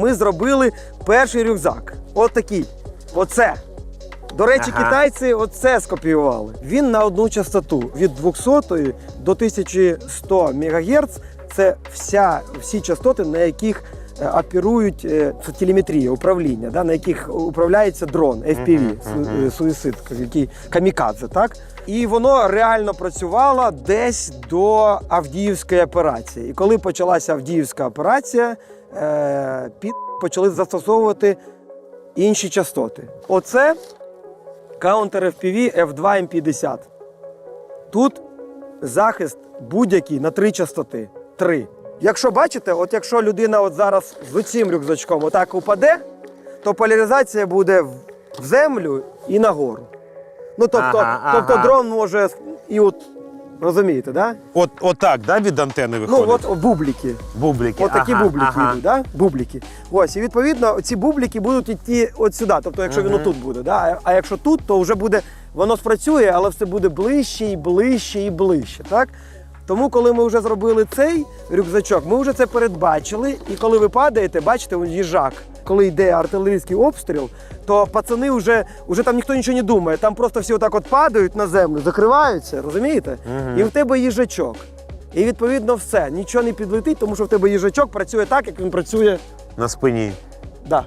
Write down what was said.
Ми зробили перший рюкзак. От такий. Оце. До речі, Ага. китайці оце скопіювали. Він на одну частоту від 200 до 1100 МГц. Це вся, всі частоти, на яких оперують е, це телеметрія, управління, да, на яких управляється дрон FPV, е, суїцид, який камікадзе, так? І воно реально працювало десь до Авдіївської операції. І коли почалася Авдіївська операція, е, під почали застосовувати інші частоти. Оце Counter FPV F2 M50. Тут захист будь-який на три частоти. Три. Якщо бачите, от якщо людина от зараз з цим рюкзачком отак упаде, то поляризація буде в- землю і нагору. Ну тобто, Ага, тобто ага. дрон може і от розумієте, да? От, отак, да, від антени виходить? Ну от бубліки. бублики. От такі ага, бубліки ага. йдуть, да? бубліки. Ось, і відповідно ці бубліки будуть йти от сюди. Тобто, якщо він Мгм. отут буде, да? а- а якщо тут, то вже буде, воно спрацює, але все буде ближче і ближче і ближче. Так? Тому, коли ми вже зробили цей рюкзачок, ми вже це передбачили. І коли ви падаєте, бачите, он їжак, коли йде артилерійський обстріл, то пацани вже, вже там ніхто нічого не думає. Там просто всі отак от падають на землю, закриваються, розумієте? Мгм. І в тебе їжачок. І відповідно все, нічого не підлетить, тому що в тебе їжачок працює так, як він працює. На спині. Да.